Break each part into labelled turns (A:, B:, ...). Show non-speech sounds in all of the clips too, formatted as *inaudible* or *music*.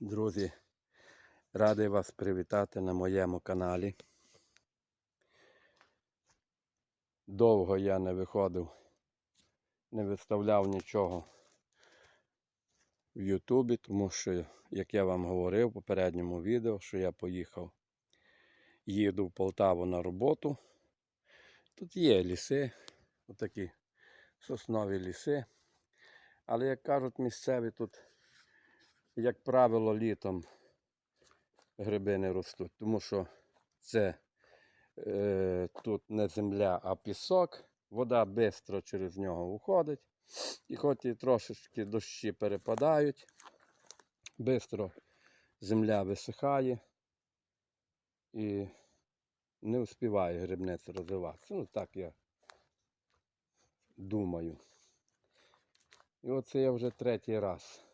A: Друзі, радий вас привітати на моєму каналі. Довго я не виходив, не виставляв нічого в Ютубі, тому що, як я вам говорив в попередньому відео, що я поїхав, їду в Полтаву на роботу. Тут є ліси, отакі соснові ліси. Але, як кажуть місцеві, тут, як правило, літом гриби не ростуть, тому що це е, тут не земля, а пісок. Вода швидко через нього уходить. І хоч і трошечки дощі перепадають, швидко земля висихає і не успіває грибниця розвиватися. Ну, так я думаю. І оце я вже третій раз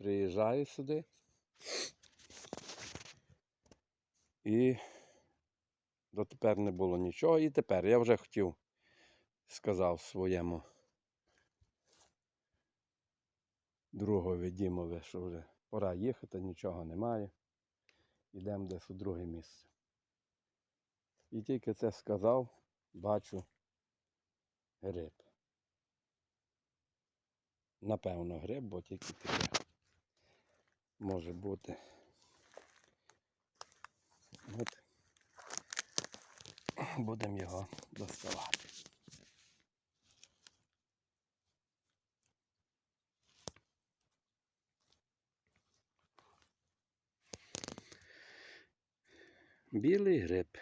A: приїжджаю сюди. І дотепер не було нічого. І тепер я вже хотів, сказав своєму другові Дімові, що вже пора їхати, нічого немає. Йдемо десь у друге місце. І тільки це сказав, бачу гриб. Напевно, гриб, бо тільки таке може бути. От будемо його доставати. Білий гриб.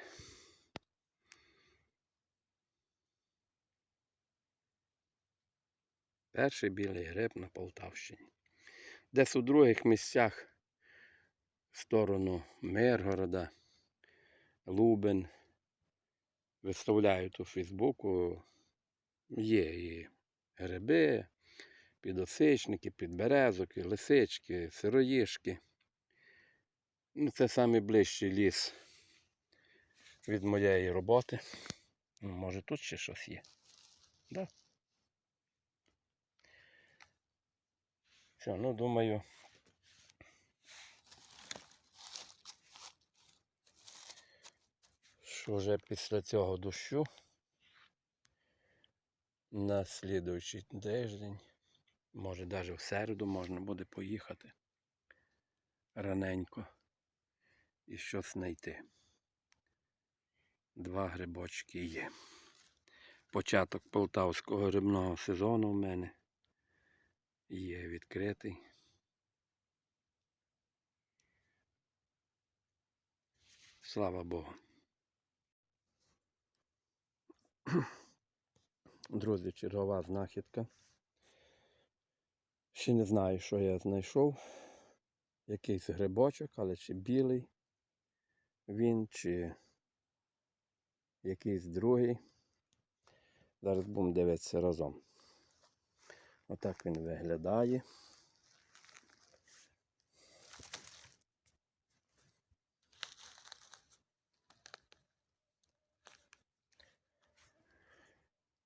A: Перший білий гриб на Полтавщині. Десь у других місцях в сторону Миргорода, Лубен. Виставляють у Фейсбуку. Є і гриби, підосичники, підберезоки, лисички, сироїшки. Ну, це найближчий ліс від моєї роботи. Може тут ще щось є. Да? Все, ну думаю. Що вже після цього дощу на слідуючий тиждень, може навіть в середу можна буде поїхати раненько і щось знайти. Два грибочки є. Початок полтавського грибного сезону в мене є відкритий. Слава Богу. Друзі, чергова знахідка. Ще не знаю, що я знайшов. Якийсь грибочок, але чи білий він, чи якийсь другий. Зараз будемо дивитися разом. Отак він виглядає.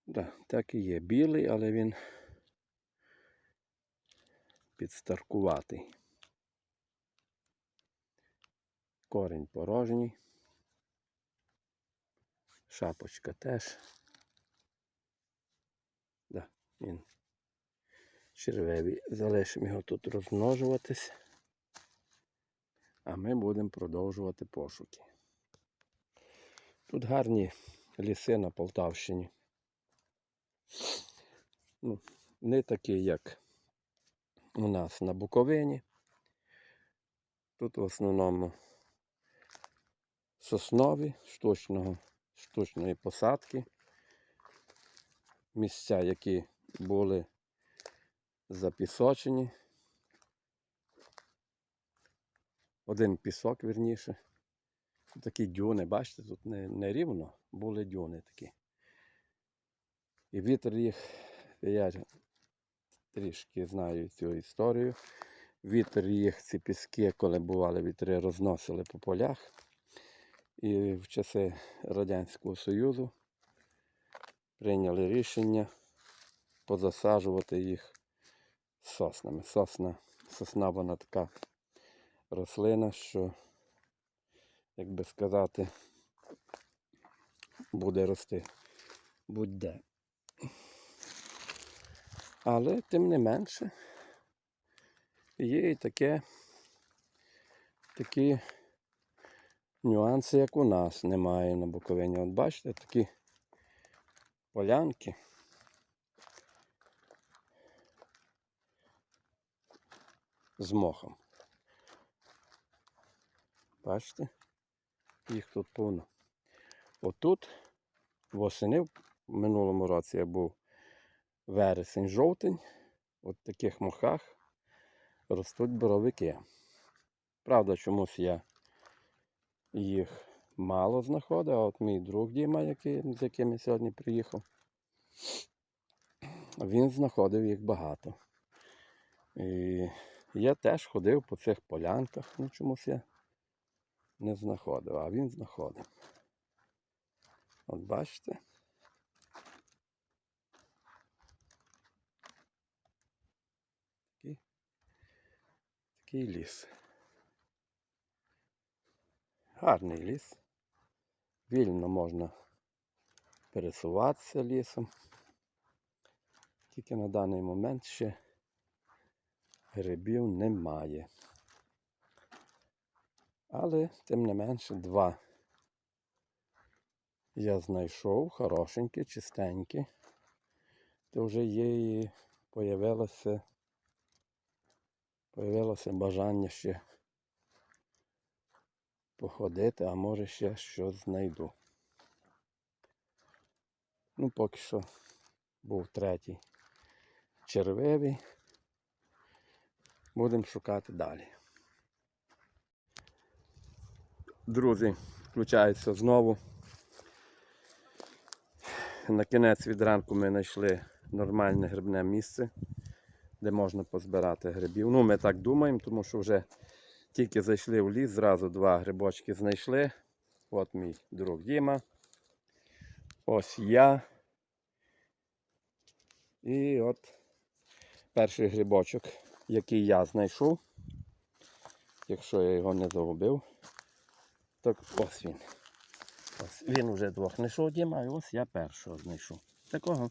A: Да, так і є. Білий, але він підстаркуватий. Корінь порожній. Шапочка теж. Да, він червивий. Залишимо його тут розмножуватись. А ми будемо продовжувати пошуки. Тут гарні ліси на Полтавщині. Ну, не такі, як у нас на Буковині. Тут в основному соснові штучного, штучної посадки. Місця, які були запісочені. Один пісок, вірніше. Такі дюни, бачите, тут не, не рівно, були дюни такі. І вітер їх, я трішки знаю цю історію. Вітер їх, ці піски, коли бували вітри, розносили по полях. І в часи Радянського Союзу прийняли рішення позасаджувати їх соснами. Сосна сосна вона така рослина, що, як би сказати, буде рости будь-де. Але тим не менше є і таке, такі нюанси, як у нас немає на Буковині. От бачите, такі полянки. З мохом. Бачите? Їх тут повно. Отут восени в минулому році я був вересень-жовтень. От таких мохах ростуть боровики. Правда, чомусь я їх мало знаходив, а от мій друг Діма, який, з яким я сьогодні приїхав, він знаходив їх багато. І я теж ходив по цих полянках, ну чомусь я не знаходив, а він знаходив. От бачите? Такий, такий ліс. Гарний ліс. Вільно можна пересуватися лісом. Тільки на даний момент ще грибів немає. Але, тим не менше, два я знайшов хорошенькі, чистенькі. То вже є і появилося, появилося бажання ще походити, а може ще щось знайду. Ну, поки що був третій червивий. Будемо шукати далі. Друзі, включаються знову. На кінець від ранку ми знайшли нормальне грибне місце, де можна позбирати грибів. Ну, ми так думаємо, тому що вже тільки зайшли в ліс, зразу два грибочки знайшли. От мій друг Діма. Ось я. І от перший грибочок, який я знайшов. Якщо я його не загубив, так ось він. Ось він вже двох знайшов Діма, і ось я першого знайшов. Такого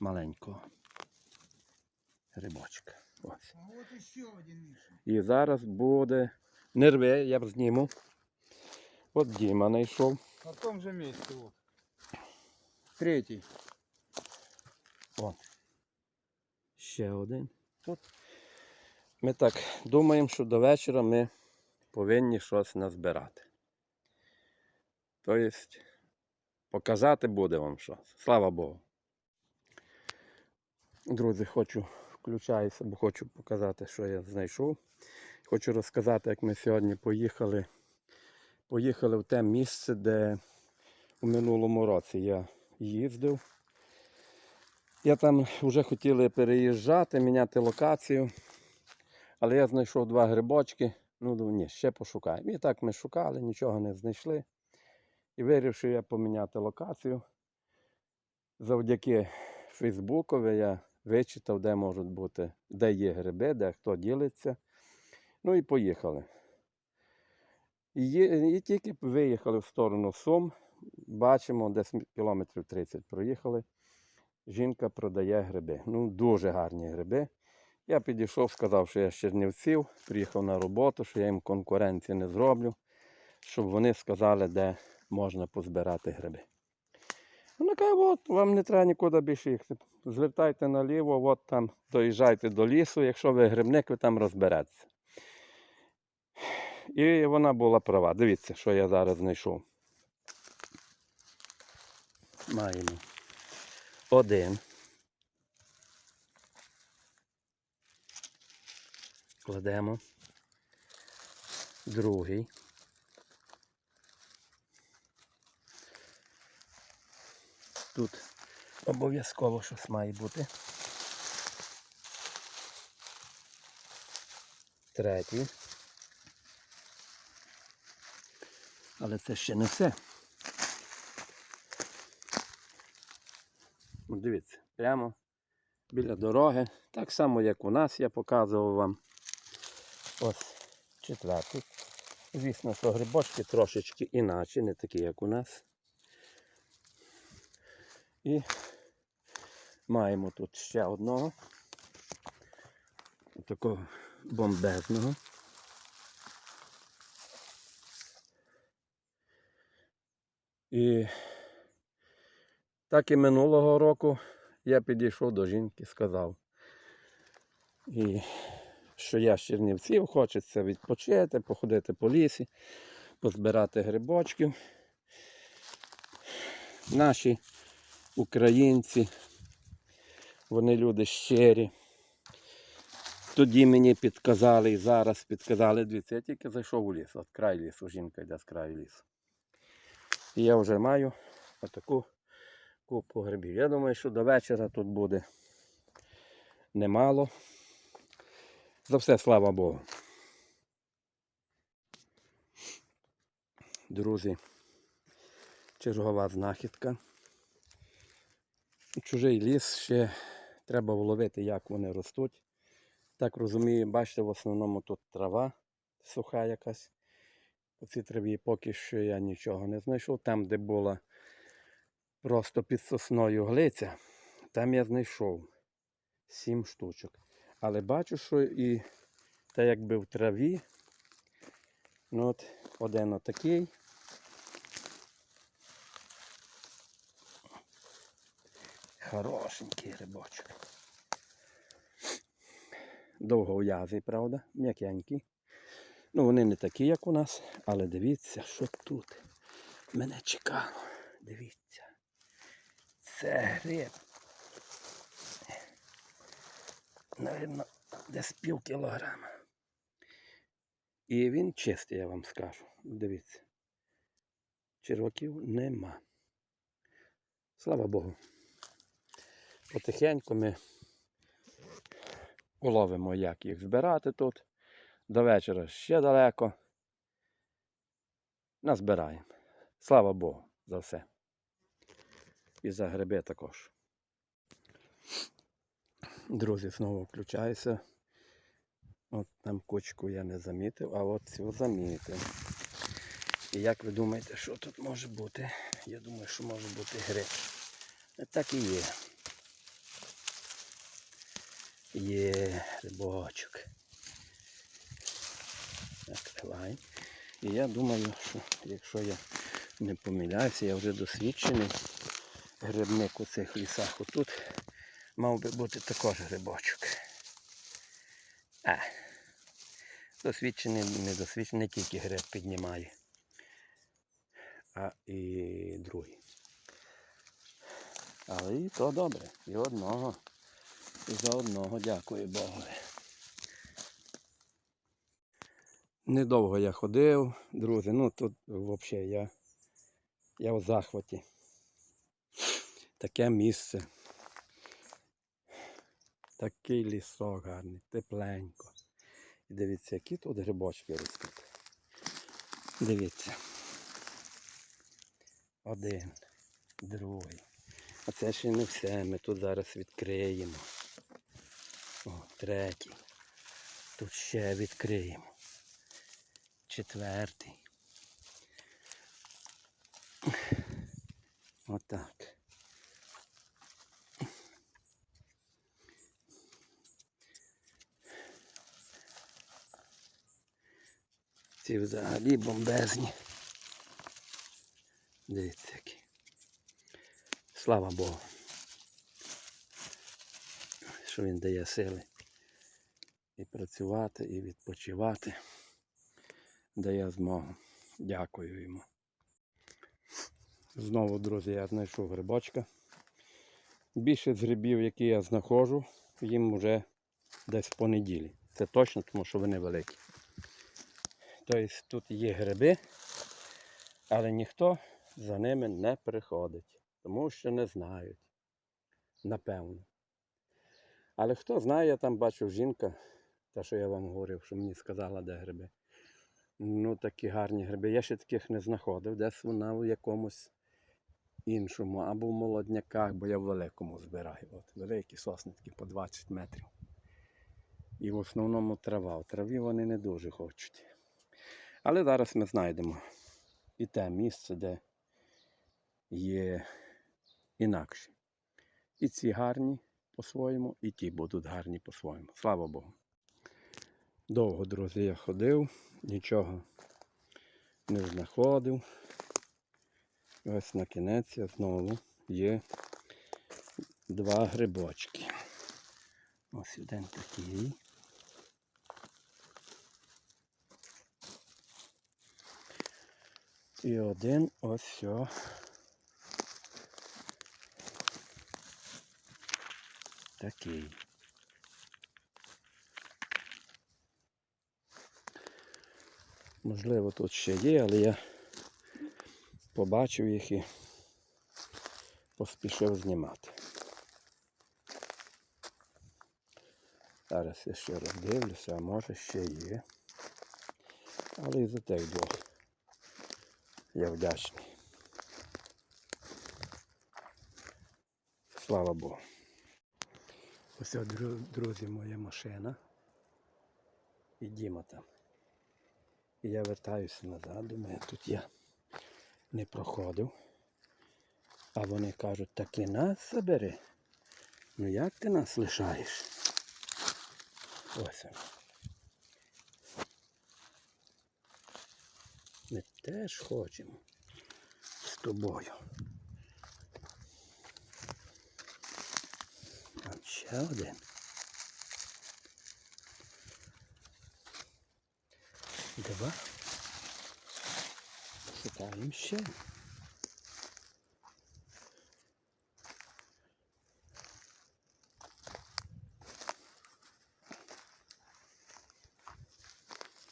A: маленького грибочка. Ось.
B: От.
A: І зараз буде. Не рви, я б зніму. От Діма знайшов.
B: На том же месте вот. Третий.
A: От. Ще один. Тут. Ми так думаємо, що до вечора ми повинні щось назбирати. Тобто, показати буде вам щось. Слава Богу. Друзі, хочу включаюся, бо хочу показати, що я знайшов. Хочу розказати, як ми сьогодні поїхали. Поїхали в те місце, де у минулому році я їздив. Я там вже хотіли переїжджати, міняти локацію. Але я знайшов два грибочки. Ну, ні, ще пошукаємо. І так ми шукали, нічого не знайшли. І вирішив я поміняти локацію. Завдяки Фейсбукові я вичитав, де можуть бути, де є гриби, де хто ділиться. Ну і поїхали. І, і тільки виїхали в сторону Сум, бачимо, десь кілометрів 30 проїхали. Жінка продає гриби. Ну, дуже гарні гриби. Я підійшов, сказав, що я з Чернівців, приїхав на роботу, що я їм конкуренції не зроблю, щоб вони сказали, де можна позбирати гриби. Вона каже, от вам не треба нікуди більше їхати. Звертайте наліво, от там доїжджайте до лісу, якщо ви грибник, ви там розберетеся. І вона була права. Дивіться, що я зараз знайшов. Маємо один. Кладемо. Другий. Тут обов'язково щось має бути. Третій. Але це ще не все. Дивіться, прямо біля дороги. Так само, як у нас, я показував вам. Ось четвертий. Звісно, що грибочки трошечки іначе, не такі, як у нас. І маємо тут ще одного. Такого бомбезного. І так і минулого року я підійшов до жінки, сказав, і що я з Чернівців, хочеться відпочити, походити по лісі, позбирати грибочків. Наші українці, вони люди щирі. Тоді мені підказали і зараз підказали, дивіться, я тільки зайшов у ліс, от край лісу, жінка йде з краю лісу. І я вже маю отаку купу грибів. Я думаю, що до вечора тут буде немало. За все, слава Богу. Друзі, чергова знахідка. Чужий ліс ще треба вловити, як вони ростуть. Так розумію, бачите, в основному тут трава суха якась. По цій траві поки що я нічого не знайшов. Там, де була просто під сосною глиця, там я знайшов сім штучок. Але бачу, що і та якби в траві. Ну от один отакий. Хорошенький грибочок. Довгов'язий, правда, м'якенький. Ну, вони не такі, як у нас, але дивіться, що тут мене чекало. Дивіться. Це гриб. Навірно, десь пів кілограма. І він чистий, я вам скажу. Дивіться. Черваків нема. Слава Богу. Потихеньку ми уловимо, як їх збирати тут. До вечора ще далеко. Назбираємо. Слава Богу за все. І за гриби також. Друзі, знову включаюся. От там кучку я не замітив, а от цю замітив. І як ви думаєте, що тут може бути? Я думаю, що може бути гриб. Так і є. Є рибочок. Накривай. І я думаю, що якщо я не помиляюся, я вже досвідчений грибник у цих лісах. Отут мав би бути також грибочок. А, досвідчений, недосвідчений, не тільки гриб піднімає, а і другий. Але і то добре. І одного. І за одного дякую Богу. Недовго я ходив, друзі. Ну тут взагалі я, я в захваті. Таке місце. Такий лісок гарний, тепленько. І дивіться, які тут грибочки ростуть. Дивіться. Один, другий. А це ще не все. Ми тут зараз відкриємо. О, третій. Тут ще відкриємо. Четвертий. Отак. Ці взагалі бомбезні. Дивіться які. Слава Богу. Що він дає сили і працювати, і відпочивати. Дає змогу. Дякую йому. Знову, друзі, я знайшов грибочка. Більшість грибів, які я знаходжу, їм вже десь в понеділі. Це точно, тому що вони великі. Тобто тут є гриби, але ніхто за ними не приходить, тому що не знають. Напевно. Але хто знає, я там бачив жінка, та що я вам говорив, що мені сказала, де гриби. Ну, такі гарні гриби. Я ще таких не знаходив. Десь вона в якомусь іншому, або в молодняках, бо я в великому збираю. От, великі сосни такі по 20 метрів. І в основному трава. В траві вони не дуже хочуть. Але зараз ми знайдемо і те місце, де є інакші. І ці гарні по-своєму, і ті будуть гарні по-своєму. Слава Богу. Довго, друзі, я ходив, нічого не знаходив. Ось на кінець я знову є два грибочки. Ось один такий. І один ось сьо. Такий. Можливо, тут ще є, але я побачив їх і поспішив знімати. Зараз я ще роздивлюся, а може ще є. Але і за тих двох я вдячний. Слава Богу. Ось, друзі, моя машина. І Діма там. І я вертаюся назад, думаю, тут я не проходив. А вони кажуть, так і нас забери. Ну як ти нас лишаєш? Ось він. Ми теж хочемо з тобою. Там ще один. Два. Шукаємо ще.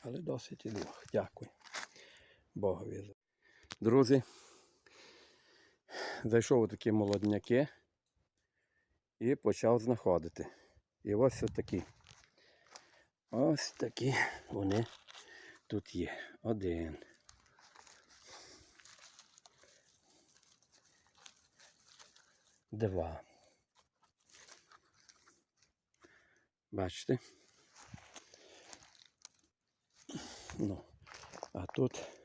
A: Але досить і двох. Дякую. Богові. Друзі, зайшов у такі молодняки і почав знаходити. І ось такі. Ось такі вони тут є. Один. Два. Бачите? Ну, а тут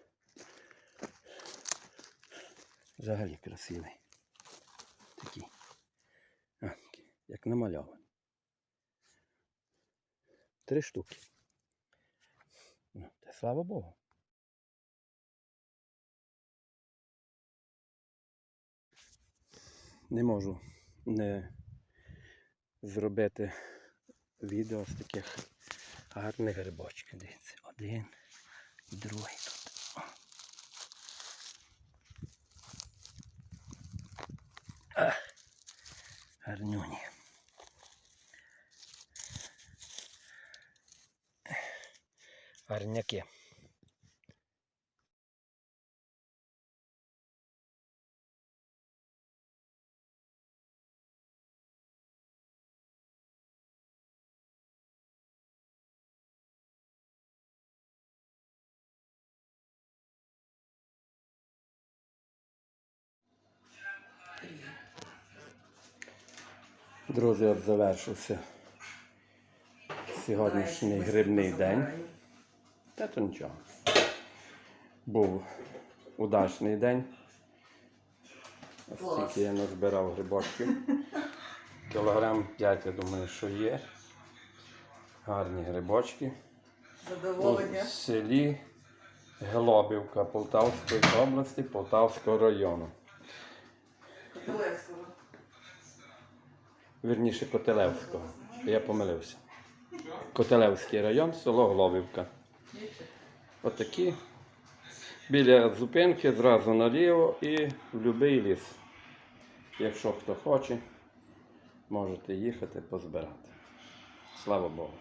A: взагалі красивий. Такий. А, як намальований. Три штуки. Ну, та слава Богу. Не можу не зробити відео з таких гарних грибочків. Дивіться, один, другий тут. О. А, гарнюні. Гарняки. Друзі, от завершився сьогоднішній грибний день. Та то нічого. Був удачний день. Оскільки я назбирав грибочків. *laughs* Кілограм 5, я думаю, що є. Гарні грибочки.
C: Задоволення.
A: У селі Глобівка Полтавської області, Полтавського району.
C: Котелевського.
A: Вірніше Котелевського. Я помилився. Котелевський район, село Глобівка. Отакі. Біля зупинки зразу наліво і в будь-який ліс. Якщо хто хоче, можете їхати позбирати. Слава Богу.